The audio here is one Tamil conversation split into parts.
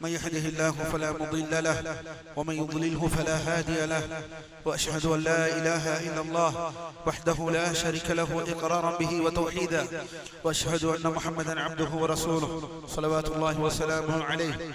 من يهده الله فلا مضل له ومن يضلله فلا هادي له وأشهد أن لا إله إلا الله وحده لا شريك له إقرارا به وتوحيدا وأشهد أن محمدا عبده ورسوله صلوات الله وسلامه عليه.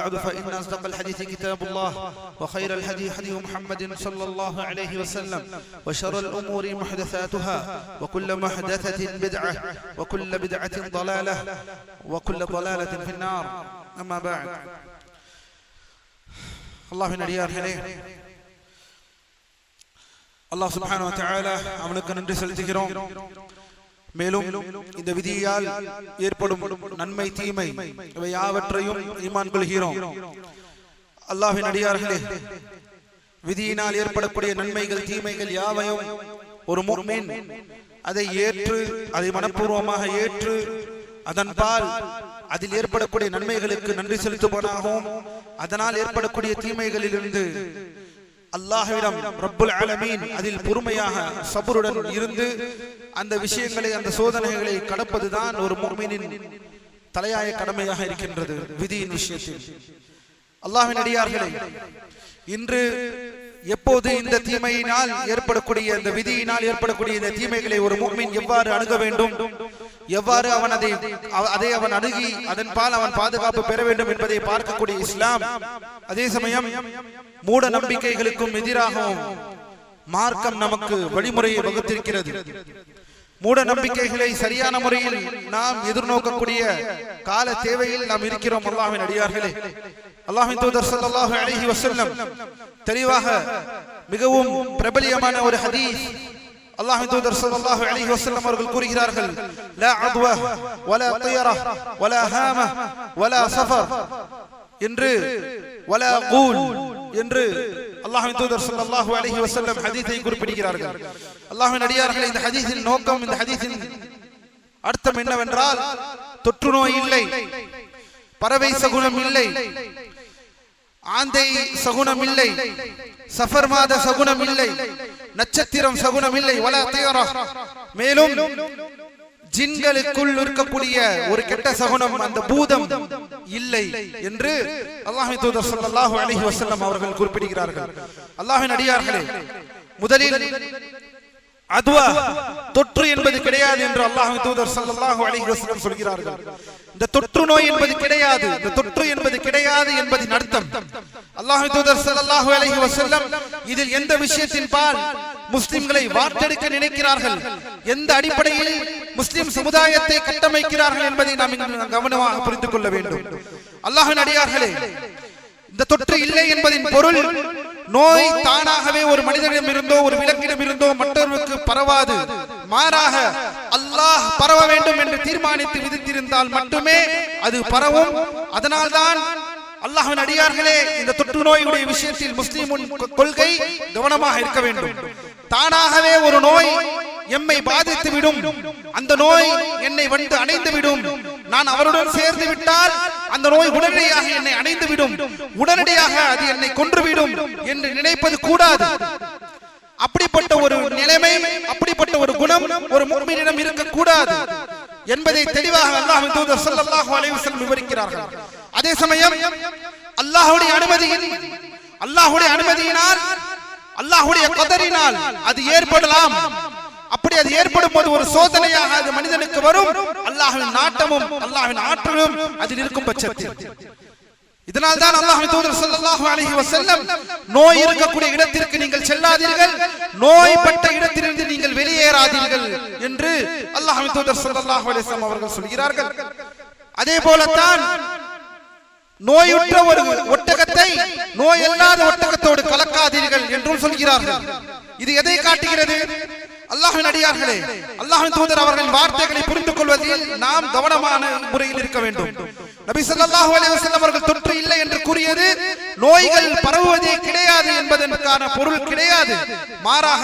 بعد فإن أصدق الحديث كتاب الله وخير الحديث حديث محمد صلى الله عليه وسلم وشر الأمور محدثاتها وكل محدثة بدعة وكل بدعة ضلالة وكل ضلالة في النار. أما بعد. الله نريار حليه الله سبحانه وتعالى أمنك أن ندرس الذكرون. மேலும் இந்த விதியால் ஏற்படும் நன்மை தீமை இவை யாவற்றையும் ஈமான் கொள்கிறோம். அல்லாஹ்வின் அடியார்களே விதியினால் ஏற்படக்கூடிய நன்மைகள் தீமைகள் யாவையும் ஒரு முஃமின் அதை ஏற்று அதை மனப்பூர்வமாக ஏற்று அதன் பால் அதில் ஏற்படக்கூடிய நன்மைகளுக்கு நன்றி செலுத்துவனாகவும் அதனால் ஏற்படக்கூடிய தீமைகளிலிருந்து அல்லாஹ்விடம் ரப்புல் அலமீன் அதில் பொறுமையாக சபருடன் இருந்து அந்த விஷயங்களை அந்த சோதனைகளை கடப்பதுதான் ஒரு முஃமினின் தலையாய கடமையாக இருக்கின்றது விதியின் விஷயத்தில். அல்லாஹின் அடியார்களே இன்று எப்போது இந்த தீமையினால் ஏற்படக்கூடிய இந்த விதியினால் ஏற்படக்கூடிய இந்த தீமைகளை ஒரு முர்மீன் எவ்வாறு அணுக வேண்டும்? எவ்வாறு அவன் அதை அதை அவன் அணுகி அதன் பால் அவன் பாதுகாப்பு பெற வேண்டும் என்பதை பார்க்கக்கூடிய இஸ்லாம். அதே சமயம் மூட நம்பிக்கைகளுக்கும் எதிராகவும் மார்க்கம் நமக்கு வழிமுறையை வகுத்திருக்கிறது. மூட நம்பிக்கைகளை சரியான முறையில் நாம் எதிர்நோக்கக்கூடிய கால தேவையில் நாம் இருக்கிறோம். அல்லாஹின் அடியார்களே. அல்லாஹின் தூதர் ஸல்லல்லாஹு அலைஹி வஸல்லம் தெளிவாக மிகவும் பிரபலியமான ஒரு ஹதீஸ் அல்லாஹின் தூதர் ஸல்லல்லாஹு அலைஹி வஸல்லம் அவர்கள் கூறுகிறார்கள் லா அத்வா வலா தியரா வலா ஹாம வலா சஃபர் என்று வலா கூல் என்று அல்லாஹின் தூதர் ஸல்லல்லாஹு அலைஹி வஸல்லம் ஹதீஸை குறிப்பிடுகிறார்கள். அல்லாஹ்வின் அடியார்களே இந்த ஹதீஸின் நோக்கம் இந்த ஹதீஸின் அர்த்தம் என்னவென்றால் தொற்று நோய் இல்லை பறவை சகுனம் இல்லை ஆந்தை சகுனம் இல்லை சஃபர் மாத சகுனம் இல்லை நட்சத்திரம் சகுனம் இல்லை மேலும் ஜின்களுக்குள் இருக்கக்கூடிய ஒரு கெட்ட சகுனம் அந்த பூதம் இல்லை என்று அல்லாஹி தூதர் ஸல்லல்லாஹு அலைஹி வசல்லம் அவர்கள் குறிப்பிடுகிறார்கள். அல்லாஹின் அடியார்களே முதலில் அதுவா? தொற்று என்பது கிடையாது என்று அல்லாஹ் தூதர் ஸல்லல்லாஹு அலைஹி வஸல்லம் சொல்கிறார்கள். இந்த தொற்று நோய் என்பது கிடையாது. இந்த தொற்று என்பது கிடையாது என்பதின் அர்த்தம். அல்லாஹ் தூதர் ஸல்லல்லாஹு அலைஹி வஸல்லம் இதில் எந்த விஷயத்தின் பால் முஸ்லிம்களை வாட்டெடுக்க நினைக்கிறார்கள்? எந்த அடிப்படையில் முஸ்லிம் சமுதாயத்தை கட்டமைக்கிறார்கள் என்பதை நாம் கவனமாக புரிந்து கொள்ள வேண்டும். அல்லாஹின் அடியார்களே இந்த தொற்று இல்லை என்பதின் பொருள் நோய் தானாகவே ஒரு மனிதனிடம் இருந்தோ ஒரு விலங்கிடம் இருந்தோ மற்றவருக்கு பரவாது. மாறாக அல்லாஹ் பரவ வேண்டும் என்று தீர்மானித்து விதித்திருந்தால் மட்டுமே அது பரவும். அதனால்தான் அல்லாஹ்வின் அடியார்களே இந்த தொற்று நோயுடைய விஷயத்தில் முஸ்லிமுன் கொள்கை கவனமாக இருக்க வேண்டும். தானாகவே ஒரு நோய் எம்மை பாதித்து விடும் அந்த நோய் என்னை வந்து அணைந்து விடும் நான் அவருடன் சேர்ந்து விட்டால் அந்த நோய் உடனடியாக என்னை அடைந்துவிடும். உடனடியாக அது என்னை கொன்றுவிடும் என்று நினைப்பது கூடாது. அப்படிப்பட்ட ஒரு நிலைமை அப்படிப்பட்ட ஒரு குணம் ஒரு முக்மீனிடம் இருக்கக்கூடாது என்பதை தெளிவாக அல்லாஹ்வின் தூதர் ஸல்லல்லாஹு அலைஹி வஸல்லம் விவரிக்கிறார்கள். அதே சமயம் அல்லாஹ்வுடைய அனுமதியின் அல்லாஹ்வுடைய அனுமதியினால் அல்லாஹ்வுடைய கதரினால் அது ஏற்படலாம். அப்படி அது ஏற்படும் போது ஒரு சோதனையாக அது மனிதனுக்கு வரும். அல்லாஹின் நாட்டமும் அல்லாஹின் ஆற்றலும் அதில் இருக்கும் பட்சத்தில். இதனால் தான் அல்லாஹ் தூதர் ஸல்லல்லாஹு அலைஹி வஸல்லம் நோய் இருக்கக்கூடிய இடத்திற்கு நீங்கள் செல்லாதீர்கள். நோய்பட்ட இடத்திலிருந்து நீங்கள் வெளியேறாதீர்கள் என்று தூதர் ஸல்லல்லாஹு அலைஹி வஸல்லம் அவர்கள் சொல்கிறார்கள். அதே போலத்தான் நோயுற்ற ஒரு ஒட்டகத்தை நோய் இல்லாத ஒட்டகத்தோடு கலக்காதீர்கள் என்றும் சொல்கிறார்கள். இது எதை காட்டுகிறது? அல்லாஹ்வின் அடியார்களே அல்லாஹின் தூதர் அவர்களின் வார்த்தைகளை புரிந்து கொள்வதில் நாம் கவனமான முறையில் இருக்க வேண்டும். நபி ஸல்லல்லாஹு அலைஹி வஸல்லம் அவர்கள் தொற்று இல்லை என்று கூறியது நோய்கள் பரவுவதே கிடையாது என்பதற்கான பொருள் கிடையாது. மாறாக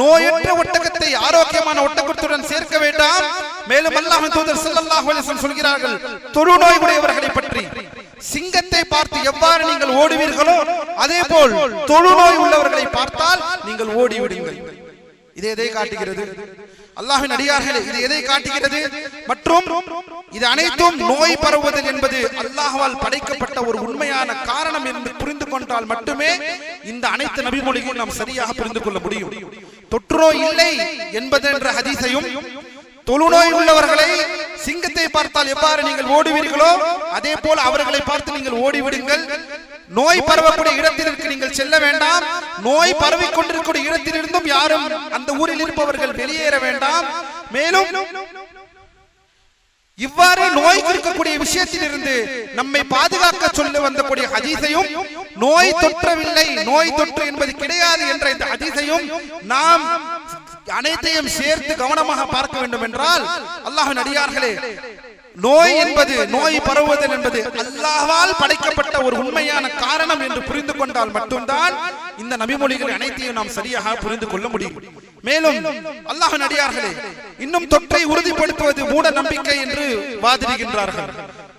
நோயற்ற ஒட்டகத்தை ஆரோக்கியமான ஒட்டகத்துடன் சேர்க்க வேண்டாம். மேலும் அல்லாஹின் தூதர் ஸல்லல்லாஹு அலைஹி வஸல்லம் சொல்கிறார்கள் தொழுநோய் உடையவர்களை பற்றி. சிங்கத்தை பார்த்து எவ்வாறு நீங்கள் ஓடுவீர்களோ அதே போல் தொழுநோய் உள்ளவர்களை பார்த்தால் நீங்கள் ஓடி ஓடிவிடுங்கள். இது எதை காட்டுகிறது? அல்லாஹ்வின் அடியார்களே இது எதை காட்டுகிறது? மற்றும் இது அனைத்தும் நோய் பரவுவது என்பது அல்லாஹ்வால் படைக்கப்பட்ட ஒரு உண்மையான காரணம் என்று புரிந்து கொண்டால் மட்டுமே இந்த அனைத்து நபிமொழியும் நாம் சரியாக புரிந்து கொள்ள முடியும். தொற்று நோய் இல்லை என்பது என்ற ஹதீஸையும் தொழுநோய் உள்ளவர்களை சிங்கத்தை பார்த்தால் எவ்வாறு நீங்கள் ஓடுவீர்களோ அதே போல் அவர்களை பார்த்து நீங்கள் ஓடிவிடுங்கள். நோய் பரவக்கூடிய இடத்திற்கு நீங்கள் செல்ல வேண்டாம். நோய் பரவிக் கொண்டிருக்கக்கூடிய இடத்திலிருந்தும் யாரும் அந்த ஊரில் இருப்பவர்கள் வெளியேற வேண்டாம். மேலும் இவ்வாறு நோய் இருக்கக்கூடிய விஷயத்தில் இருந்து நம்மை பாதுகாக்க சொல்லி வந்தக்கூடிய ஹதீஸையும் நோய் தொற்றவில்லை நோய் தொற்று என்பது கிடையாது என்ற இந்த ஹதீஸையும் நாம் அனைத்தையும் சேர்த்து கவனமாக பார்க்க வேண்டும் என்றால் அல்லாஹ்வின் அடியார்களே நோய் என்பது நோய் பரவுவதல் என்பது அல்லாஹ்வால் படைக்கப்பட்ட ஒரு உண்மையான காரணம் என்று புரிந்து கொண்டால் மட்டும்தான் இந்த நபிமொழிகள் அனைத்தையும் நாம் சரியாக புரிந்து கொள்ள முடியும். மேலும் அல்லாஹ்வின் அடியார்களே இன்னும் தொற்றை உறுதிப்படுத்துவது மூட நம்பிக்கை என்று வாதிடுகின்றார்கள்.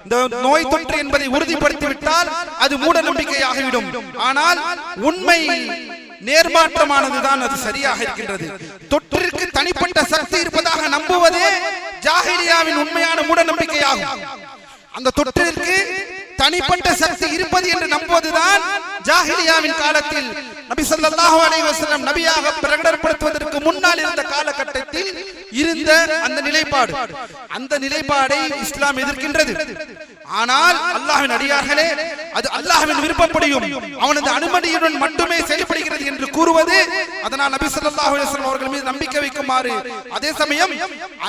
இந்த நோய் தொற்று என்பதை உறுதிப்படுத்தி விட்டால் அது மூட நம்பிக்கையாகிவிடும் ஆனால் உண்மை நேர்மாற்றமானதுதான் அது சரியாக இருக்கின்றது. தொற்றிற்கு தனிப்பட்ட சக்தி இருப்பதாக நம்புவதே ஜாகிலியாவின் உண்மையான மூட நம்பிக்கையாகும் அந்த தொற்றிற்கு தனிப்பட்ட சக்தி இருப்பது என்று நம்புவதுதான் ஜாஹிலியாவின் காலத்தில். நபி ஸல்லல்லாஹு அலைஹி வஸல்லம் நபியாக பிரகடனப்படுத்துவதற்கு முன்னால் இருந்த காலகட்டத்தில் இருந்த அந்த நிலைப்பாடு. அந்த நிலைப்பாடை இஸ்லாம் எதிர்க்கின்றது. ஆனால் அல்லாஹ்வின் அடியார்களே அது அல்லாஹ்வின் விருப்பப்படியும் அவனது அனுமதியுடன் மட்டுமே செயல்படுகிறது என்று கூறுவது அதனால் நபி ஸல்லல்லாஹு அலைஹி வஸல்லம் அவர்கள் மீது நம்பிக்கை வைக்குமாறு. அதே சமயம்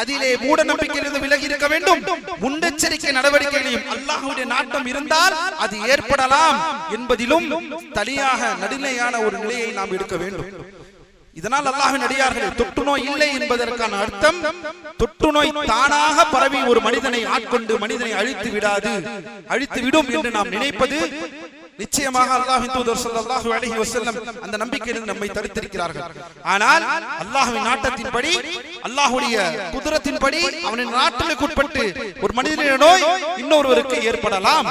அதிலே மூட நம்பிக்கையிலிருந்து விலகி இருக்க வேண்டும். முன்னெச்சரிக்கை நடவடிக்கைகளையும் அல்லாஹ்வுடைய நாட்டம் இருந்தால் அது ஏற்படலாம் என்பதிலும் தனியாக நடுநிலையான ஒரு நிலையை நாம் எடுக்க வேண்டும். இதனால் அல்லாஹின் அடியார்களே தொற்று நோய் இல்லை என்பதற்கான அர்த்தம் தொற்று நோய் தானாக பரவி ஒரு மனிதனை ஆட்கொண்டு மனிதனை அழித்து விடாது அழித்து விடும் என்று நாம் நினைப்பது நிச்சயமாக அல்லாஹின் தூதர் ஸல்லல்லாஹு அலைஹி வஸல்லம் அந்த நம்பிக்கையிலிருந்து நம்மை தடுத்திருக்கிறார்கள். ஆனால் அல்லாஹ்வின் நாட்டத்தின்படி அல்லாஹ்வுடைய குதிரத்தின்படி அவனின் நாட்டிற்கு உட்பட்டு ஒரு மனிதனுடைய நோய் இன்னொருவருக்கு ஏற்படலாம்.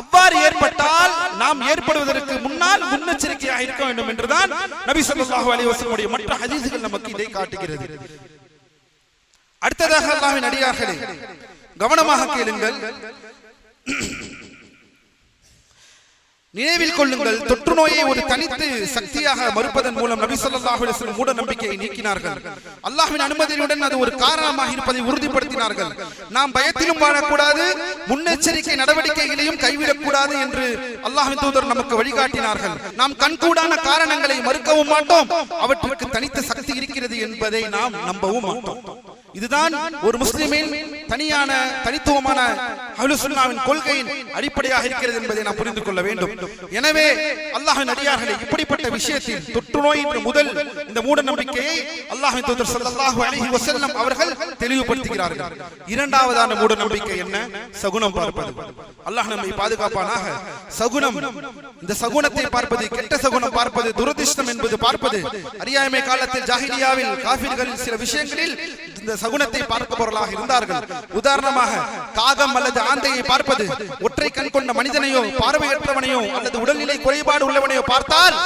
அவ்வாறு ஏற்பட்டால் நாம் ஏற்படுவதற்கு முன்னால் முன்னெச்சரிக்கையாக இருக்க வேண்டும் என்றுதான் நபி ஸல்லல்லாஹு அலைஹி வஸல்லம் மற்ற ஹதீஸ்கள் நமக்கு இதை காட்டுகிறது. அடுத்ததாக அல்லாஹ்வின் அடியார்களே கவனமாக கேளுங்கள். நினைவில் கொள்ளுங்கள் தொற்று நோயை ஒரு தனித்து சக்தியாக மறுப்பதன் மூலம் நபி வஸல்லம் மூட நம்பிக்கையை நீக்கினார்கள். அல்லாஹ்வின் அனுமதியுடன் அது ஒரு காரணமாக இருப்பதை உறுதிப்படுத்தினார்கள். நாம் பயத்திலும் வாழக்கூடாது முன்னெச்சரிக்கை நடவடிக்கைகளையும் கைவிடக்கூடாது என்று அல்லாஹ்வின் தூதர் நமக்கு வழிகாட்டினார்கள். நாம் கண்கூடான காரணங்களை மறுக்கவும் மாட்டோம். அவற்றுக்கு தனித்த சக்தி இருக்கிறது என்பதை நாம் நம்பவும் மாட்டோம். இதுதான் ஒரு முஸ்லிமின் தனியான தனித்துவமான அஹ்லுஸ் கொள்கையின் அடிப்படையாக இருக்கிறது என்பதை நாம் புரிந்து கொள்ள வேண்டும். எனவே அல்லாஹின் அடியார்களை இப்படிப்பட்ட விஷயத்தில் தொற்று நோய் முதல் இந்த மூட நம்பிக்கையை அல்லாஹின் தூதர் அவர்கள் தெளிவுபடுத்துகிறார்கள். இரண்டாவதான மூட நம்பிக்கை என்ன? சகுனம் பார்ப்பது. அல்லாஹ் நம்மை பாதுகாப்பானாக. சகுனம் இந்த சகுனத்தை பார்ப்பது கெட்ட சகுனம் பார்ப்பது துரதிர்ஷ்டம் என்பது பார்ப்பது அறியாமை காலத்தில் ஜாகிரியாவில் காஃபிர்களில் சில விஷயங்களில் இந்த சகுனத்தை பார்ப்பவர்களாக இருந்தார்கள். உதாரணமாக காகம் அல்லது ஆந்தையை பார்ப்பது ஒற்றை கண் கொண்ட மனிதனையோ பார்வையற்றவனையோ அல்லது உடல்நிலை குறைபாடு உள்ளவனையோ பார்த்தால்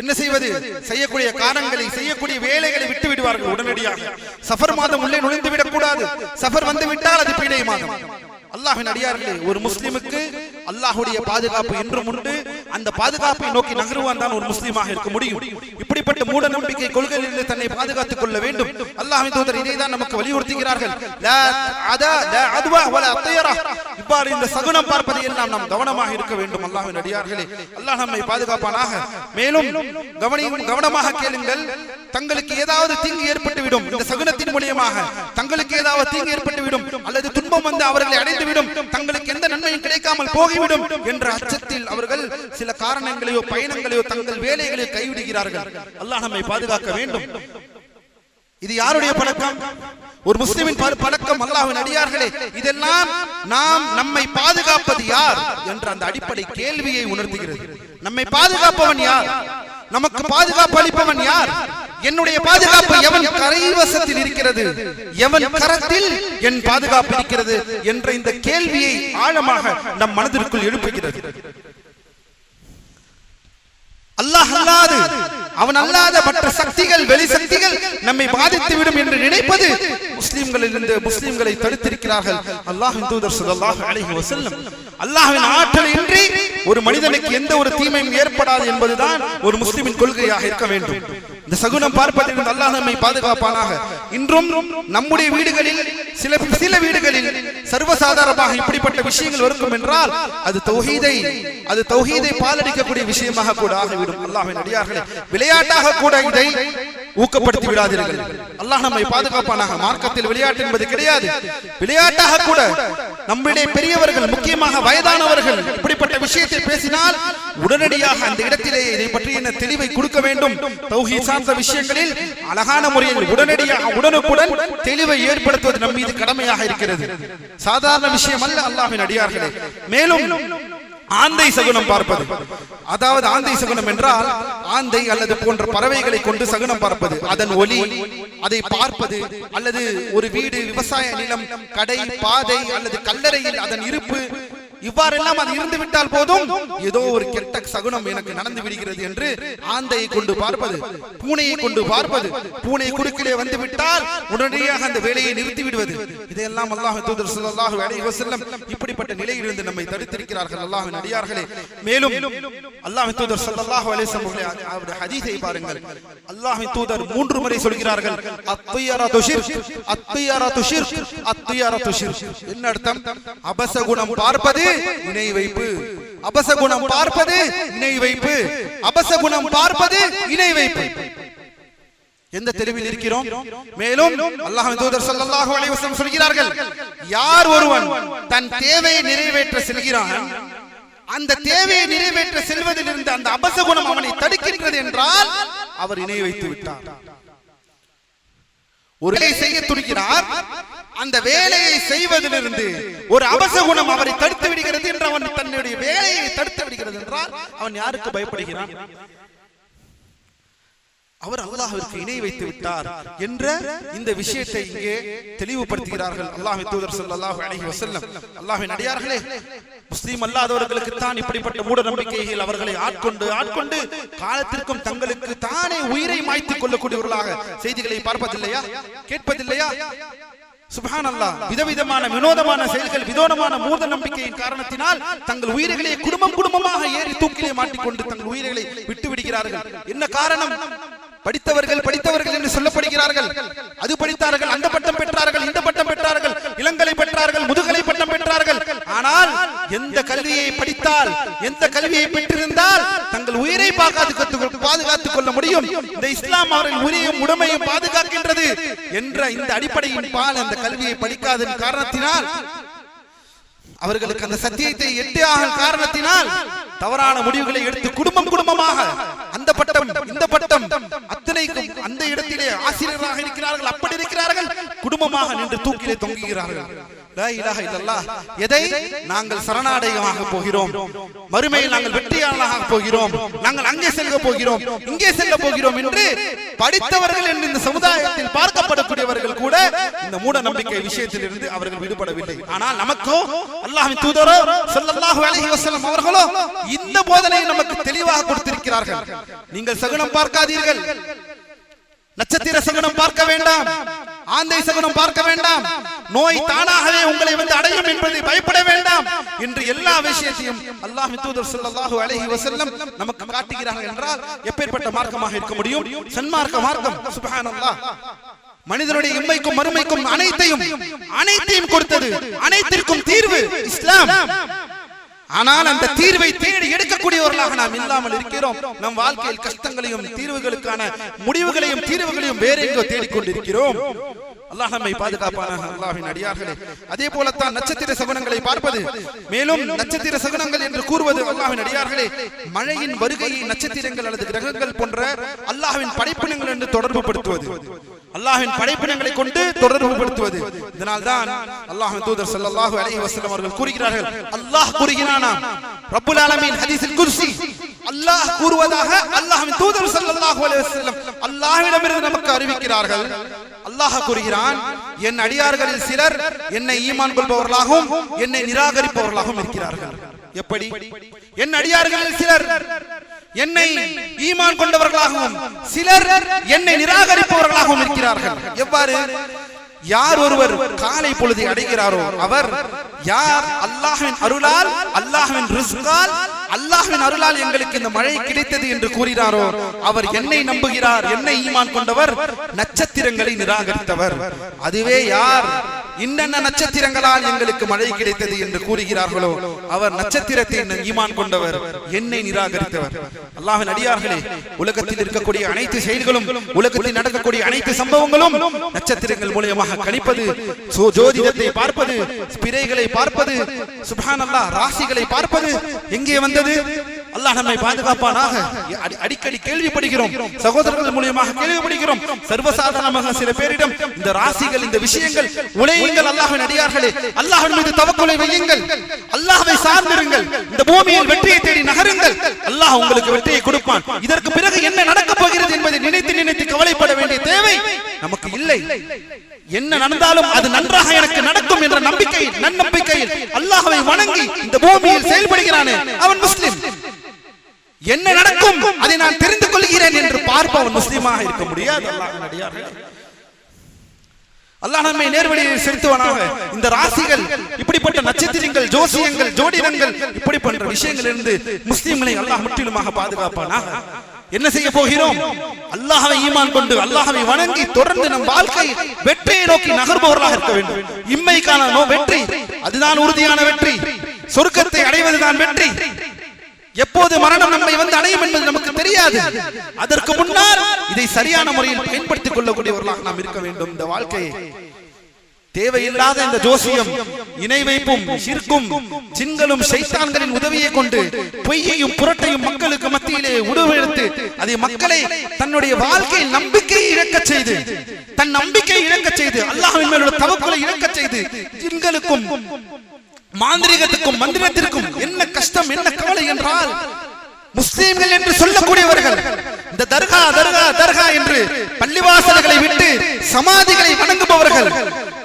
என்ன செய்வது? செய்யக்கூடிய காரணங்களை செய்யக்கூடிய வேலைகளை விட்டு விடுவார்கள் உடனடியாக. சஃபர் மாதம் உள்ளே நுழைந்து விடக்கூடாது சஃபர் வந்து விட்டால் அது பீடை மாதம். அல்லாஹின் அடியார்களே ஒரு முஸ்லிமுக்கு அல்லாஹுடைய பாதுகாப்பு என்றும் உண்டு. அந்த பாதுகாப்பை நோக்கி நகருவான் தான் ஒரு முஸ்லீமாக இருக்க முடியும். இப்படிப்பட்ட மூட நம்பிக்கை கொள்கையிலிருந்து தன்னை பாதுகாத்துக் கொள்ள வேண்டும். அல்லாஹின் தூதர் இதை தான் நமக்கு வலியுறுத்துகிறார்கள். இவ்வாறு இந்த சகுனம் பார்ப்பதை எல்லாம் நாம் கவனமாக இருக்க வேண்டும் அல்லாஹின் அடியார்களே. அல்லாஹ் நம்மை பாதுகாப்பானாக. மேலும் கவனியும் கவனமாக கேளுங்கள். தங்களுக்கு ஏதாவது தீங்கு ஏற்பட்டு விடும் இந்த சகுனத்தின் மூலியமாக ஏதாவது தீங்கு ஏற்பட்டுவிடும். அல்லது துன்பம் வந்து அவர்களை அடைந்துவிடும் தங்களுக்கு எந்த நன்மையும் கிடைக்காமல் போகிவிடும் என்ற அச்சத்தில் அவர்கள் சில காரணங்களையோ பயணங்களையோ தங்கள் வேலைகளை கைவிடுகிறார்கள். அல்லாஹ் நம்மை பாதுகாக்க வேண்டும். இது யாருடைய பழக்கம்? ஒரு முஸ்லிமின் பழக்கம் அல்லாஹின் அடியார்களே. இதெல்லாம் நாம் நம்மை பாதுகாப்பது யார்? என்ற அந்த அடிப்படை கேள்வியை உணர்த்துகிறது. நம்மை பாதுகாப்பவன் யார்? நமக்கு பாதுகாப்பு அளிப்பவன் யார்? என்னுடைய பாதுகாப்பு எவன் கரைவசத்தில் இருக்கிறது? எவன் கரத்தில் என் பாதுகாப்பு இருக்கிறது? என்ற இந்த கேள்வியை ஆழமாக நம் மனதிற்குள் எழுப்புகிறது. அல்லாஹ் அல்லாது. அவன் அல்லாத மற்ற சக்திகள் வெளி சக்திகள் நம்மை பாதித்து விடும் என்று நினைப்பது முஸ்லிம்களில் இருந்து முஸ்லிம்களை தடுத்திருக்கிறார்கள். அல்லாஹின் தூதர் ஸல்லல்லாஹு அலைஹி வசல்லம் அல்லாஹின் ஆற்றல் இன்றி ஒரு மனிதனுக்கு எந்த ஒரு தீமையும் ஏற்படாது என்பதுதான் ஒரு முஸ்லிமின் கொள்கையாக இருக்க வேண்டும். இந்த சகுனம் பார்ப்பதில் அல்லாஹ் நம்மை பாதுகாப்பானாக. இன்றும் நம்முடைய வீடுகளில் சில சில வீடுகளில் சர்வசாதாரணமாக இப்படிப்பட்ட விஷயங்கள் இருக்கும் என்றால் அது தௌஹீதை அது தௌஹீதை பாலடிக்கக்கூடிய விஷயமாக கூட ஆகிவிடும். அல்லாஹின் அடியார்களே விளையாட்டாக கூட இதை ஊக்கப்படுத்தி விடாதீர்கள். அல்லாஹ் நம்மை பாதுகாப்பானாக. மார்க்கத்தில் விளையாட்டு என்பது கிடையாது. விளையாட்டாக கூட நம்முடைய பெரியவர்கள் முக்கியமாக வயதானவர்கள் இப்படிப்பட்ட விஷயத்தை பேசினால் உடனடியாக அந்த இடத்திலேயே இதை பற்றிய தெளிவை கொடுக்க வேண்டும்? தௌஹீத் சார்ந்த விஷயங்களில் அழகான முறையில் உடனடியாக உடனுக்குடன் தெளிவை ஏற்படுத்துவது நம் மீது கடமையாக இருக்கிறது. சாதாரண விஷயம் அல்ல அல்லாஹ்வின் அடியார்களே. மேலும் ஆந்தை சகுனம் பார்ப்பது. அதாவது ஆந்தை சகுனம் என்றால் ஆந்தை அல்லது போன்ற பறவைகளை கொண்டு சகுனம் பார்ப்பது. அதன் ஒலி அதை பார்ப்பது அல்லது ஒரு வீடு விவசாய நிலம் கடை பாதை அல்லது கல்லறையில் அதன் இருப்பு இவ்வாறெல்லாம் அது இருந்து விட்டால் போதும். ஏதோ ஒரு கெட்ட சகுனம் எனக்கு நடந்து விடுகிறது என்று ஆந்தையை கொண்டு பார்ப்பது பூனையை கொண்டு பார்ப்பது பூனை குறுக்கிலே வந்து விட்டால் உடனடியாக அந்த வேலையை நிறுத்தி விடுவது. இதையெல்லாம் அல்லாஹ் தூதர் ஸல்லல்லாஹு அலைஹி வஸல்லம் இப்படிப்பட்ட நிலையிலிருந்து நம்மை தடுத்திருக்கிறார்கள். அல்லாஹ் அடியார்களே மேலும் அல்லாஹ் தூதர் ஸல்லல்லாஹு அலைஹி வஸல்லம் அவருடைய ஹதீஸை பாருங்கள். அல்லாஹ்வின் தூதர் மூன்று முறை சொல்கிறார்கள் அத்தியரது துஷிர் அத்தியரது துஷிர் அத்தியரது துஷிர் என்ன அர்த்தம்? அபசகுணம் பார்ப்பது இணை வைப்பு. அபசகுணம் பார்ப்பது இணை வைப்பு. அபசகுணம் பார்ப்பது இணை வைப்பு. எந்த தெளிவில் இருக்கிறோம்? மேலும் அல்லாஹ் தூதர் ஸல்லல்லாஹு அலைஹி வஸல்லம் சொல்கிறார்கள் யார் ஒருவன் தன் தேவையை நிறைவேற்ற செல்கிறான் அந்த தேவையை நிறைவேற்ற செல்வதிலிருந்து அந்த அபசகுணம் அவனை தடுக்கின்றது என்றால் அவர் இணை வைத்து விட்டார். ஒரு வேலை செய்ய துடிக்கிறார் அந்த வேலையை செய்வதிலிருந்து ஒரு அவச குணம் அவரை தடுத்து விடுகிறது என்று அவன் தன்னுடைய வேலையை தடுத்து விடுகிறது என்றால் அவன் யாருக்கு பயப்படுகிறான்? அவர் அல்லாஹிற்கு இணை வைத்து விட்டார் என்ற இந்த விஷயத்தை இங்கே தெளிவுபடுத்துகிறார்கள் அல்லாஹி தூதர் ஸல்லல்லாஹு அலைஹி வசல்லம் அல்லாஹ்வின் அடியார்களே முஸ்லீம் அல்லாதவர்களுக்கு தான் இப்படிப்பட்ட மூட நம்பிக்கைகள் அவர்களை ஆட்கொண்டு ஆட்கொண்டு காலத்திற்கும் தங்களுக்கு தானே உயிரை மாய்த்துக் கொள்ளக்கூடியவர்களாக செய்திகளை பார்ப்பதில்லையா? கேட்பதில்லையா? சுபஹான் அல்லாஹ் விதவிதமான வினோதமான செயல்கள் விதோதமான மூட நம்பிக்கையின் காரணத்தினால் தங்கள் உயிர்களை குடும்பம் குடும்பமாக ஏறி தூக்கிலே மாட்டிக்கொண்டு தங்கள் உயிர்களை விட்டு விடுகிறார்கள் என்ன காரணம்? படித்தவர்கள் படித்தவர்கள் என்று சொல்லப்படுகிறார்கள். அது படித்தார்கள் அந்த பட்டம் பெற்றார்கள் இந்த பட்டம் பெற்றார்கள் இளங்கலை பெற்றார்கள் முதுகலை பட்டம் பெற்றார்கள். ஆனால் எந்த கல்வியை படித்தால் எந்த கல்வியை பெற்றிருந்தால் தங்கள் உயிரை பாதுகாத்து பாதுகாத்துக் கொள்ள முடியும். இந்த இஸ்லாம் அவர்கள் உயிரையும் உடமையும் பாதுகாக்கின்றது என்ற இந்த அடிப்படையின் பால் அந்த கல்வியை படிக்காதன் காரணத்தினால் அவர்களுக்கு அந்த சத்தியத்தை எட்டியாக காரணத்தினால் தவறான முடிவுகளை எடுத்து குடும்பம் குடும்பமாக அந்த பட்டம் இந்த பட்டம் அத்தனைக்கும் அந்த இடத்திலே ஆசிரியராக இருக்கிறார்கள். அப்படி இருக்கிறார்கள். குடும்பமாக நின்று தூக்கிலே தொங்குகிறார்கள். எதை? நாங்கள் சரணாடயமாக போகிறோம். மறுமையில் நாங்கள் வெற்றியாளராக போகிறோம். நாங்கள் அங்கே செல்ல போகிறோம். இங்கே செல்ல போகிறோம் என்று படித்தவர்கள் என்று இந்த சமுதாயத்தில் பார்க்கப்படக்கூடியவர்கள் கூட இந்த மூட நம்பிக்கை விஷயத்தில் இருந்து அவர்கள் விடுபடவில்லை. ஆனால் நமக்கோ அல்லாஹின் தூதரோ ஸல்லல்லாஹு அலைஹி வஸல்லம் அவர்களோ இந்த போதனையை நமக்கு தெளிவாக கொடுத்திருக்கிறார்கள். நீங்கள் சகுனம் பார்க்காதீர்கள். நட்சத்திர சகுனம் பார்க்க வேண்டாம். ஆந்தை சகுனம் பார்க்க வேண்டாம். நோய் தானாகவே உங்களை வந்து அடையும் என்பதை பயப்பட வேண்டாம் என்று எல்லா விஷயத்தையும் அல்லாஹ் தூதர் ஸல்லல்லாஹு அலைஹி வஸல்லம் நமக்கு காட்டுகிறார்கள் என்றால் எப்பேற்பட்ட மார்க்கமாக இருக்க முடியும்? சன்மார்க்க மார்க்கம். சுப்ஹானல்லாஹ். மனிதனுடைய இம்மைக்கும் மறுமைக்கும் அனைத்தையும் அனைத்தையும் கொடுத்தது அனைத்திற்கும் தீர்வு இஸ்லாம். ஆனால் அந்த தீர்வை தேடி எடுக்கக்கூடியவர்களாக நாம் இல்லாமல் இருக்கிறோம். நம் வாழ்க்கையில் கஷ்டங்களையும் தீர்வுகளுக்கான முடிவுகளையும் தீர்வுகளையும் வேற எங்கோ தேடிக்கொண்டிருக்கிறோம். அல்லாஹ் நம்மை பாதுகாப்பானாக அல்லாஹ்வின் அடியார்களே. அதே போலத்தான் நட்சத்திர சகுனங்களை பார்ப்பது. மேலும் நட்சத்திர சகுனங்கள் என்று கூறுவது அல்லாஹ்வின் அடியார்களே. மழையின் வருகையை நட்சத்திரங்கள் அல்லது கிரகங்கள் போன்ற அல்லாஹ்வின் படைப்பினங்கள் என்று தொடர்பு படுத்துவது அல்லாஹ்வின் படைப்பினங்களை கொண்டு தொடர்பு படுத்துவது இதனால் தான் அல்லாஹ்வின் தூதர் ஸல்லல்லாஹு அலைஹி வஸல்லம் அவர்கள் கூறுகிறார்கள் அல்லாஹ் நாம் ரப்புல் ஆலமீன் ஹதீஸில் குர்சி. அல்லாஹ் கூறுவதாக அல்லாஹ்வின் தூதர் ஸல்லல்லாஹு அலைஹி வஸல்லம் அல்லாஹ்விடமிருந்து நமக்கு அறிவிக்கிறார்கள். அல்லாஹ் கூறுகிறான் என் அடியார்களில் சிலர் என்னை ஈமான் கொள்பவர்களாகவும் என்னை நிராகரிப்பவர்களாகவும் இருக்கிறார்கள். எப்படி? என் அடியார்களில் சிலர் என்னை ஈமான் கொண்டவர்களாகவும் சிலர் என்னை நிராகரிப்பவர்களாகவும் இருக்கிறார்கள். எவ்வாறு? யார் ஒருவர் காலை பொழுதை அடைகிறாரோ அவர் யார் அல்லாஹ்வின் அருளால் அல்லாஹ்வின் ரிஸ்கால் அல்லாஹ்வின் அருளால் எங்களுக்கு இந்த மழை கிடைத்தது என்று கூறினாரோ அவர் என்னை நம்புகிறார் என்னை ஈமான் கொண்டவர் நட்சத்திரங்களை நிராகரித்தவர். அதுவே யார் இன்னென்ன நட்சத்திரங்களால் எங்களுக்கு மழை கிடைத்தது என்று கூறுகிறார்களோ அவர் நட்சத்திரத்தை ஈமான் கொண்டவர் என்னை நிராகரித்தவர். அல்லாஹின் அடியார்களே உலகத்தில் இருக்கக்கூடிய அனைத்து செயல்களும் உலகத்தில் நடக்கக்கூடிய அனைத்து சம்பவங்களும் நட்சத்திரங்கள் மூலியமாக கணிப்பது ஜோதிடத்தை பார்ப்பது பிறைகளை பார்ப்பது சுப்ஹானல்லாஹ் ராசிகளை பார்ப்பது எங்கே வந்தது? அல்லாஹ் நம்மை பாதுகாப்பானாக. அடி- அடிக்கடி கேள்விப்படுகிறோம். சகோதரர்கள் மூலியமாக கேள்விப்படுகிறோம். சர்வசாதாரணமாக சில பேரிடம் இந்த ராசிகள் இந்த விஷயங்கள் உலகங்கள் அல்லாஹ்வின் அடியார்களே. அல்லாஹ்வின் மீது தவக்குலை வையுங்கள். அல்லாஹ்வை சார்ந்திருங்கள். இந்த பூமியில் வெற்றியை தேடி நகருங்கள். அல்லாஹ் உங்களுக்கு வெற்றியை கொடுப்பான். இதற்கு பிறகு என்ன நடக்கப் போகிறது என்பதை நினைத்து நினைத்து கவலைப்பட வேண்டிய தேவை நமக்கு இல்லை. என்ன நடந்தாலும் அது நன்றாக எனக்கு நடக்கும் என்ற நம்பிக்கையில் நன்னம்பிக்கையில் அல்லாஹ்வை வணங்கி இந்த பூமியில் செயல்படுகிறானே. அவன் முஸ்லிம். என்ன நடக்கும்? அதை நான் தெரிந்து கொள்கிறேன் என்று பார்ப்பவன் முஸ்லீமாக இருக்க முடியாது. அல்லாஹ் நம்மை நேர்வழியில் செலுத்துவானாக. இந்த ராசிகள் இப்படிப்பட்ட நட்சத்திரங்கள் ஜோசியங்கள் ஜோடிடங்கள் இப்படி போன்ற விஷயங்கள் இருந்து முஸ்லீம்களை அல்லாஹ் முற்றிலுமாக பாதுகாப்பானாக. என்ன செய்ய போகிறோம்? அல்லாஹ்வை ஈமான் கொண்டு அல்லாஹ்வை வணங்கி தொடர்ந்து நம் வாழ்க்கை வெற்றியை நோக்கி நகர்பவர்களாக இருக்க வேண்டும். இம்மைக்கான நோ வெற்றி அதுதான் உறுதியான வெற்றி. சொர்க்கத்தை அடைவதுதான் வெற்றி. எப்போது மரணம் நம்மை வந்து அடையும் என்பது நமக்கு தெரியாது. அதற்கு முன்னால் இதை சரியான முறையில் பயன்படுத்திக் கொள்ளக்கூடியவர்களாக நாம் இருக்க வேண்டும். இந்த வாழ்க்கையை தேவையில்லாத இந்த ஜோசியம் இணை வைப்பும் சிற்கும் சின்களும் சைத்தான்களின் உதவியை கொண்டு பொய்யையும் புரட்டையும் மக்களுக்கு மத்தியிலே உடுவெடுத்து அதை மக்களை தன்னுடைய வாழ்க்கையில் நம்பிக்கையை இழக்கச் செய்து தன் நம்பிக்கையை இழக்கச் செய்து அல்லாஹ் மேலுள்ள தவக்குலை இழக்கச் செய்து ஜின்களுக்கும் மாந்திரிகத்துக்கும் மந்திரத்திற்கும் என்ன கஷ்டம் என்ன கவலை என்றால் முஸ்லீம்கள் என்று சொல்லக்கூடியவர்கள் இந்த தர்கா தர்கா தர்கா என்று பள்ளிவாசல்களை விட்டு சமாதிகளை வணங்குபவர்கள்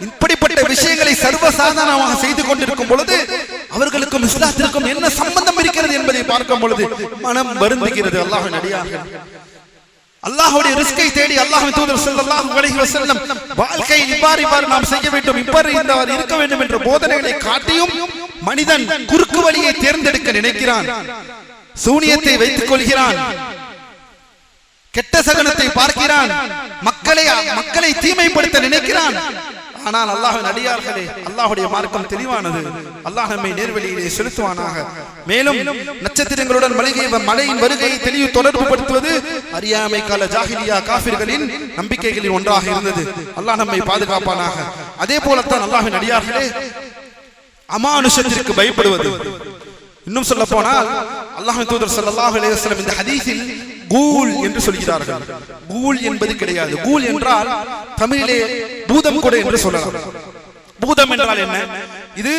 இப்படிப்பட்ட விஷயங்களை சர்வசாதாரணமாக செய்து கொண்டிருக்கும் பொழுது அவர்களுக்கும் இஸ்லாத்திற்கும் என்ன சம்பந்தம் இருக்கிறது என்பதை பார்க்கும் பொழுது மனம் வருந்துகிறது. அல்லாஹ் அடியார்கள். அல்லாஹுடைய ரிஸ்கை தேடி அல்லாஹ்வின் தூதர் ஸல்லல்லாஹு அலைஹி வஸல்லம் வாழ்க்கை இவ்வாறு இவ்வாறு நாம் செய்ய வேண்டும் இவ்வாறு இந்த இருக்க வேண்டும் என்ற போதனைகளை காட்டியும் மனிதன் குறுக்கு வழியை தேர்ந்தெடுக்க நினைக்கிறான். சூனியத்தை வைத்துக் கொள்கிறான். கெட்ட சகனத்தை பார்க்கிறான். மக்களை மக்களை தீமைப்படுத்த நினைக்கிறான். ஆனால் அல்லாஹ்வின் அடியார்களே அல்லாஹுடைய மார்க்கம் தெளிவானது. அல்லாஹ் நம்மை நேர்வழியிலே செலுத்துவானாக. மேலும் நட்சத்திரங்களுடன் மளிகை மழையின் வருகையை தெளிவு தொடர்பு படுத்துவது அறியாமை கால ஜாகிலியா காபிர்களின் நம்பிக்கைகளில் ஒன்றாக இருந்தது. அல்லாஹ் நம்மை பாதுகாப்பானாக. அதே போலத்தான் அல்லாஹின் அடியார்களே அமானுஷத்திற்கு பயப்படுவது. இன்னும் சொல்ல போனால் அல்லாஹ் தூதர் சல்லாஹ் அலைஹி இந்த ஹதீஸில் கூல் என்று சொல்கிறார்கள். கூல் என்பது கிடையாது. கூல் என்றால் தமிழிலே பூதம் கூட என்று சொல்லலாம். பூதம் என்றால் என்ன? இது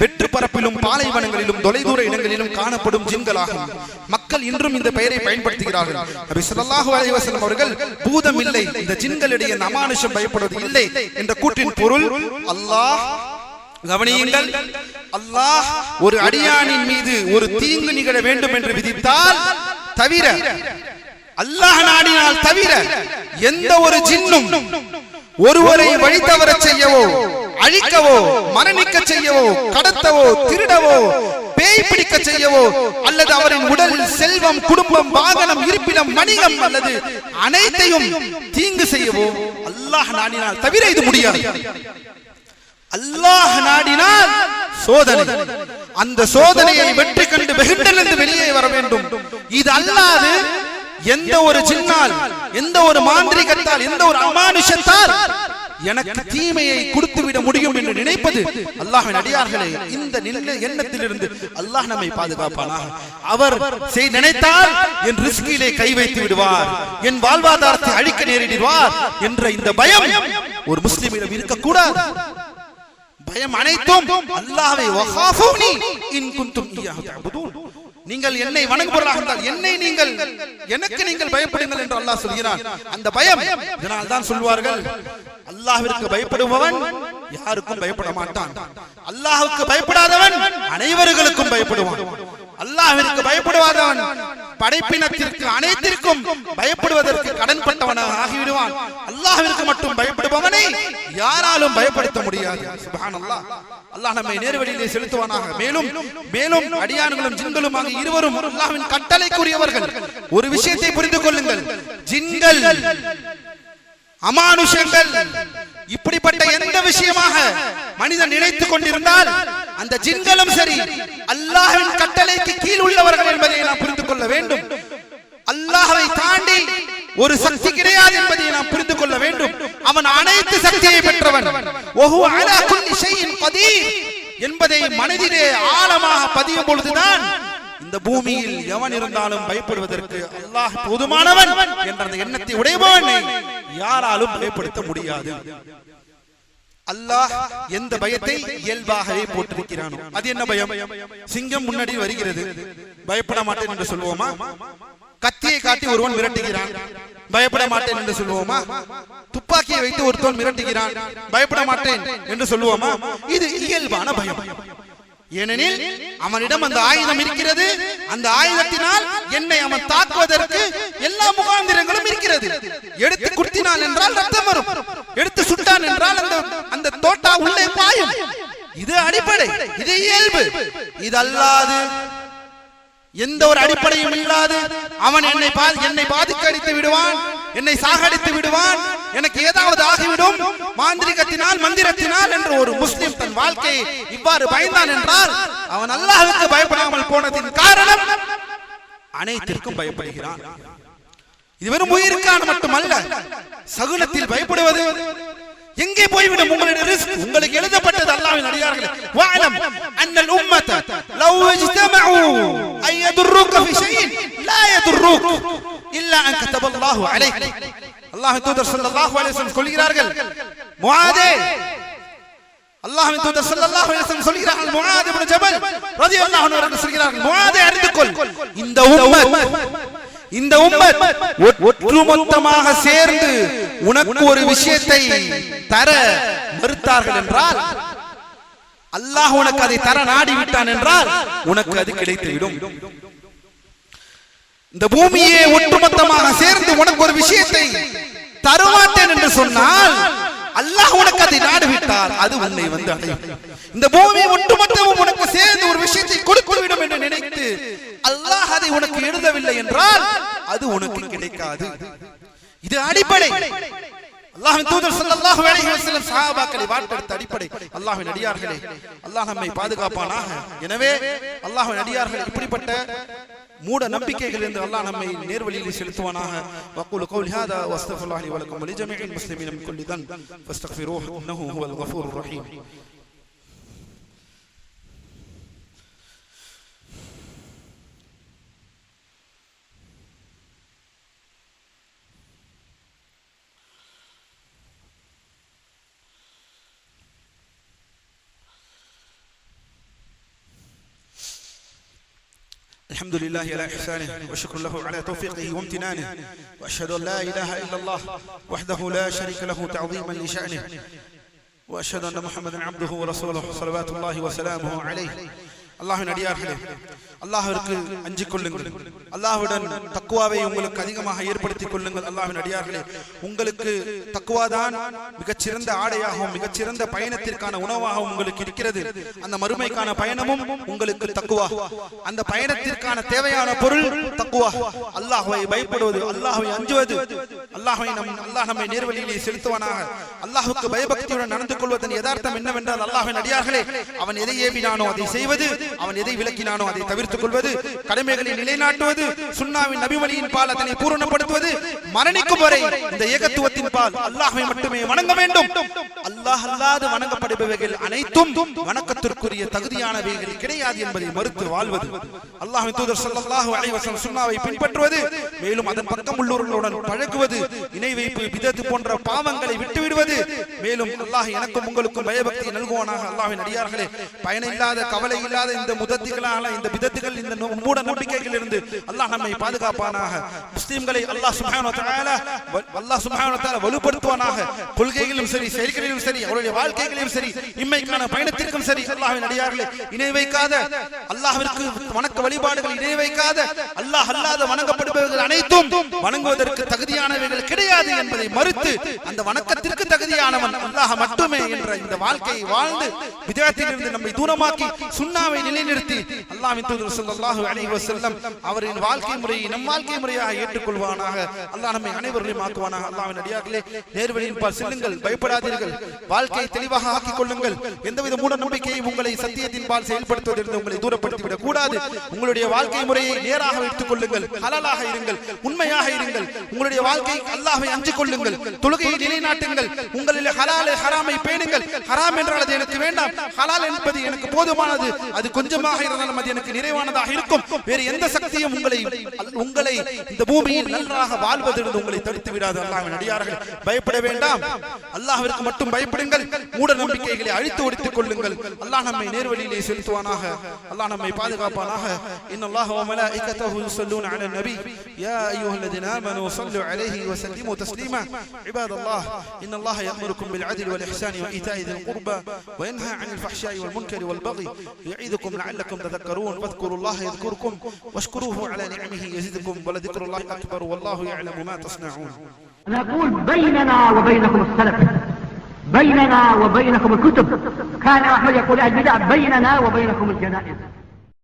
வெற்று பரப்பிலும் பாலைவனங்களிலும் தொலைதூர இடங்களிலும் காணப்படும் ஜின்களாகும். மக்கள் இன்றும் இந்த பெயரை பயன்படுத்துகிறார்கள். நபி ஸல்லல்லாஹு அலைஹி வஸல்லம் அவர்கள் பூதம் இல்லை இந்த ஜின்களிடையே அமானுஷம் பயப்படுவது இல்லை என்ற கூற்றின் பொருள் அல்லாஹ் கவனியுங்கள் அல்லாஹ் ஒரு அடியானின் மீது ஒரு தீங்கு நிகழ வேண்டும் என்று விதித்தால் தவிர அல்லாஹ் நாடினால் தவிர எந்த ஒரு ஜின்னும் ஒருவரை வழி தவற செய்யவோ அழிக்கவோ மரணிக்க செய்யவோ கடத்தவோ திருடவோ பேய் பிடிக்க செய்யவோ அல்லது அவரின் உடல் செல்வம் குடும்பம் வாகனம் இருப்பிடம் மணிகம் அல்லது அனைத்தையும் தீங்கு செய்யவோ அல்லாஹ் நாடினால் தவிர இது முடியாது. அல்லாஹ் நாடினால் சோதனை. அந்த சோதனையை வெற்றி கண்டு வெகுண்டிலிருந்து வெளியே வர வேண்டும். இது அல்லாது எந்த ஒரு சின்னால் எந்த ஒரு மாந்திரிகத்தால் எந்த ஒரு அமானுஷத்தால் எனக்கு தீமையை கொடுத்து விட முடியும் என்று நினைப்பது அல்லாஹின் அடியார்களே இந்த நில எண்ணத்திலிருந்து அல்லாஹ் நம்மை பாதுகாப்பானா அவர் செய் நினைத்தால் என் ரிஸ்கிலே கை வைத்து விடுவார் என் வாழ்வாதாரத்தை அழிக்க நேரிடுவார் என்ற இந்த பயம் ஒரு முஸ்லிமிடம் இருக்கக்கூடாது. பயம் அனைத்தும் அல்லாஹ்வை இன் குன்தும் இய்யாஹு தஅபுதூன். நீங்கள் என்னை வணங்குபவர்களாக இருந்தால் என்னை நீங்கள் எனக்கு நீங்கள் பயப்படுங்கள் என்று அல்லாஹ் சொல்கிறான். அந்த பயம் இதனால் தான் சொல்வார்கள் அல்லாஹ்விற்கு பயப்படுபவன் யாருக்கும் பயப்பட மாட்டான். அல்லாஹ்வுக்கு பயப்படாதவன் அனைவர்களுக்கும் பயப்படுவான். அல்லாஹ்விற்கு பயப்படுவாதவன் படைப்பினத்திற்கு அனைத்திற்கும் பயப்படுவதற்கு கடன்பட்டவனாக ஆகிவிடுவான் அல்லாஹ்விற்கு மட்டும் பயப்படுபவனை யாராலும் பயப்படுத்த முடியாது. சுப்ஹானல்லாஹ். அல்லாஹ் நம்மை நேர்வழியிலே செலுத்துவானாக. மேலும் மேலும் அடியான்களும் ஜின்களுமாக இருவரும் அல்லாஹ்வின் கட்டளைக்குரியவர்கள். ஒரு விஷயத்தை புரிந்து கொள்ளுங்கள். ஜின்கள். அமானுஷங்கள். இப்படிப்பட்ட எந்த விஷயமாக மனிதன் நினைத்துக் கொண்டிருந்தால் அந்த ஜின்களும் சரி அல்லாஹின் கட்டளைக்கு கீழ் உள்ளவர்கள் என்பதை நாம் புரிந்து கொள்ள வேண்டும். அல்லாஹவை தாண்டி ஒரு சக்தி கிடையாது என்பதை நாம் புரிந்து கொள்ள வேண்டும். அவன் அனைத்து சக்தியை பெற்றவன். என்பதை மனதிலே ஆழமாக பதியும் பொழுதுதான் இந்த பூமியில் எவன் இருந்தாலும் பயப்படுவதற்கு அல்லாஹ் போதுமானவன் என்ற எண்ணத்தை உடையவன். யாராலும் பயப்படுத்த முடியாது. அல்லாஹ் எந்த பயத்தை இயல்பாகவே போட்டிருக்கிறானோ அது என்ன பயம்? சிங்கம் முன்னாடி வருகிறது. பயப்பட மாட்டேன் என்று சொல்லுவோமா கத்தியை காட்டி ஒருவன் மிரட்டுகிறான். பயப்பட மாட்டேன் என்று சொல்லுவோமா துப்பாக்கியை வைத்து ஒருத்தவன் மிரட்டுகிறான். பயப்பட மாட்டேன் என்று சொல்லுவோமா இது இயல்பான பயம். ஏனெனில் அவனிடம் அந்த ஆயுதம் இருக்கிறது. அந்த ஆயுதத்தினால் என்னை அவன் தாக்குவதற்கு எல்லா முகாந்திரங்களும் இருக்கிறது. எடுத்து குத்தினான் என்றால் ரத்தம் வரும். எடுத்து சுட்டான் என்றால் அந்த அந்த தோட்டா உள்ளே பாயும். இது அடிப்படை. இது இயல்பு. இது அல்லாது. எந்த ஒரு அடிப்படையும் இல்லாது. அவன் என்னை என்னை பாதிக்க அடித்து விடுவான். என்னை சாகடித்து விடுவான். எனக்கு ஏதாவது ஆகிவிடும். மாந்திரிகத்தினால் மந்திரத்தினால் என்று ஒரு முஸ்லிம் தன் வாழ்க்கையை இவ்வாறு பயந்தான் என்றால் அவன் அல்லாஹுக்கு பயப்படாமல் போனதின் காரணம் அனைத்திற்கும் பயப்படுகிறான். இது வெறும் உயிருக்கான மட்டுமல்ல சகுனத்தில் பயப்படுவது. எங்கே போய்விடும் உங்களுடைய ரிஸ்க்? உங்களுக்கு எழுதப்பட்டது அல்லாஹ்வின் அடியார்களே. வஅலம் அன்னல் உம்மத லவ் இஜ்தமஉ அன் யதுர்ருக ஃபி ஷைஇன் லா யதுர்ருக இல்லா அன் கதப அல்லாஹ் அலைக் அல்லாஹ் தூதர் ஸல்லல்லாஹு அலைஹி வஸல்லம் சொல்கிறார்கள் முஆதே. அல்லாஹ்வின் தூதர் ஸல்லல்லாஹு அலைஹி வஸல்லம் சொல்கிறார்கள் முஆத் இப்னு ஜபல் ரலியல்லாஹு அன்ஹு சொல்கிறார்கள் முஆதே அறிந்து கொள் இந்த உம்மத் இந்த உம்மத் ஒற்றுமொத்தமாக சேர்ந்து உனக்கு ஒரு விஷயத்தை தர மறுத்தார்கள் என்றால் அல்லாஹ் உனக்கு அதை தர நாடி விட்டான் என்றால் உனக்கு அது கிடைத்துவிடும். இந்த பூமியே ஒட்டுமொத்தமாக சேர்ந்து உனக்கு ஒரு விஷயத்தை தருமாட்டேன் என்று சொன்னால் அல்லாஹ் உனக்கு அதை நாடு விட்டால் அது உன்னை வந்து அடையும். இந்த பூமி ஒட்டுமொத்தமும் உனக்கு சேர்ந்து ஒரு விஷயத்தை கொடுத்து விடும் என்று நினைத்து அல்லாஹ் அதை உனக்கு எழுதவில்லை என்றால் அது உனக்கு கிடைக்காது. இது அடிப்படை. அல்லாஹ்வின் தூதர் ஸல்லல்லாஹு அலைஹி வஸல்லம் சஹாபாக்களை வாட்டெடுத்த அடிப்படை. அல்லாஹ்வின் அடியார்களே அல்லாஹ் நம்மை பாதுகாப்பானாக. எனவே அல்லாஹ்வின் அடியார்கள் இப்படிப்பட்ட மூட நம்பிக்கைகளிலிருந்து அல்லாஹ் நம்மை நேர்வழியில் செலுத்துவானாக. வக்கூலு கௌலி ஹாதா வஸ்தக்ஃபிருல்லாஹி வ லக்கும் வலிஜமீஇல் முஸ்லிமீன மின் குல்லி தன் ஃபஸ்தக்ஃபிரூஹு இன்னஹு ஹுவல் கஃபூருர் ரஹீம். الحمد لله على إحسانه وشكر له على توفيقه وامتنانه وأشهد أن لا إله إلا الله وحده لا شريك له تعظيما لشأنه وأشهد أن محمدا عبده ورسوله صلوات الله وسلامه عليه. அல்லாஹின் அடியார்களே அல்லாஹிற்கு அஞ்சிக் கொள்ளுங்கள். அல்லாஹுடன் தக்குவாவை உங்களுக்கு அதிகமாக ஏற்படுத்திக் கொள்ளுங்கள் அல்லாஹின் அடியார்களே. உங்களுக்கு தக்குவாதான் மிகச்சிறந்த ஆடையாகவும் மிகச்சிறந்த பயணத்திற்கான உணவாகவும் உங்களுக்கு இருக்கிறது. அந்த மறுமைக்கான பயணமும் உங்களுக்கு தக்குவா அந்த பயணத்திற்கான தேவையான பொருள் தக்குவா அல்லாஹுவை பயப்படுவது அல்லாஹுவை அஞ்சுவது. அல்லாஹுவை நம் அல்லாஹ் நம்மை நேர்வழியிலே செலுத்துவானாக. அல்லாஹுக்கு பயபக்தியுடன் நடந்து கொள்வதன் யதார்த்தம் என்னவென்றால் அல்லாஹின் அடியார்களே அவன் எதை ஏவினானோ அதை செய்வது அவன் எதை விளக்கினானோ அதை தவிர்த்துக் கொள்வது கடமைகளை நிலைநாட்டுவது சுன்னாவின் நபிமொழியின் பால் அதனை பூரணப்படுத்துவது மரணிக்கும் வரை இந்த ஏகத்துவத்தின் பால் அல்லாஹ்வை மட்டுமே வணங்க வேண்டும். அல்லாஹ் அல்லாது வணங்கப்படுபவைகள் அனைத்தும் வணக்கத்திற்குரிய தகுதியானவைகள் கிடையாது என்பதை மறுத்து வாழ்வது. அல்லாஹ்வின் தூதர் ஸல்லல்லாஹு அலைஹி வஸல்லம் சுன்னாவை பின்பற்றுவது மேலும் அதன் பக்கம் உள்ளவர்களுடன் பழகுவது இணை வைப்பு பிதத்து போன்ற பாவங்களை விட்டுவிடுவது. மேலும் அல்லாஹ் எனக்கும் உங்களுக்கும் பயபக்தி நல்குவானாக. அல்லாஹ்வின் அடியார்களே பயனில்லாத கவலை இல்லாத இந்த முதத்திகளான இந்த விதத்துகள் இந்த மூட நம்பிக்கைகள் இருந்து அல்லாஹ் நம்மை பாதுகாப்பானாக. முஸ்லிம்களை அல்லாஹ் சுப்ஹானஹு வ தஆலா அல்லாஹ் சுப்ஹானஹு வ தஆலா வலுப்படுத்துவானாக. கொள்கைகளிலும் சரி செயல்களிலும் சரி அவருடைய வாழ்க்கைகளிலும் சரி இம்மைக்கான பயணத்திற்கும் சரி அல்லாஹ்வின் அடியார்களே இணை வைக்காத அல்லாஹ்விற்கு வணக்க வழிபாடுகள் இணை வைக்காத அல்லாஹ் அல்லாத வணங்கப்படுபவர்கள் அனைத்தும் வணங்குவதற்கு தகுதியானவைகள் கிடையாது என்பதை மறுத்து அந்த வணக்கத்திற்கு தகுதியானவன் அல்லாஹ் மட்டுமே என்ற இந்த வாழ்க்கையை வாழ்ந்து விதத்திலிருந்து நம்மை தூரமாக்கி சுண்ணாவை நிலைநிறுத்தி அல்லாஹ்வின் தூதர் ஸல்லல்லாஹு அலைஹி வஸல்லம் அவரின் வாழ்க்கை முறையை நம் வாழ்க்கை முறையாக ஏற்றுக்கொள்வானாக. அல்லாஹ் நம்மை அனைவரையும் ஆக்குவானாக. அல்லாஹ்வின் அடியார்களே நேர்வழியின் பால் செல்லுங்கள் பயப்படாதீர்கள். வாழ்க்கையை தெளிவாக ஆக்கிக் கொள்ளுங்கள். எந்தவித மூட நம்பிக்கையும் உங்களை சத்தியத்தின் பால் செயல்படுத்துவதிலிருந்து உங்களை தூரப்படுத்தி விடக் கூடாது. உங்களுடைய வாழ்க்கை முறையை நேராக வைத்துக் கொள்ளுங்கள். ஹலாலாக இருங்கள். உண்மையாக இருங்கள். உங்களுடைய வாழ்க்கை அல்லாஹ்வை அஞ்சு கொள்ளுங்கள். தொழுகையை நிலைநாட்டுங்கள். உங்களில் ஹலாலை ஹராமை பேணுங்கள். ஹராம் என்றால் அது எனக்கு வேண்டாம். ஹலால் என்பது எனக்கு போதுமானது. அது கொஞ்சமாக இருந்தாலும் அது எனக்கு நிறைவானதாக இருக்கும் வேறு எந்த சக்தியும் உங்களை உங்களை இந்த பூமியில் நன்றாக வாழ்வதிலிருந்து உங்களை தடுத்து விடாது அல்லாஹ்வின் அடியார்கள் பயப்பட வேண்டாம் அல்லாஹ்விற்கு மட்டும் பயப்படுங்கள் மூட நம்பிக்கைகளை அழித்து ஒழித்துக் கொள்ளுங்கள் அல்லாஹ் நம்மை நேர்வழியிலே செலுத்துவானாக அல்லாஹ் நம்மை பாதுகாப்பானாக இன்னல்லாஹ வ மலாயிகத்தஹு யுஸல்லூன அலா நபி யா அய்யுஹல்லதீன ஆமனூ ஸல்லு அலைஹி வ சல்லிமு தஸ்லீமா இபாதல்லாஹ் இன்னல்லாஹ يأمركم بالعدل والإحسان وإيتاء ذي القربى وينهى عن الفحشاء والمنكر والبغي يعظكم لعلكم تذكرون فاذكروا الله يذكركم واشكروه على نعمه يزدكم ولذكر الله أكبر والله يعلم ما تصنعون. نقول بيننا وبينكم السلف بيننا وبينكم الكتب. كان أحمد يقول البدع بيننا وبينكم الجنائز.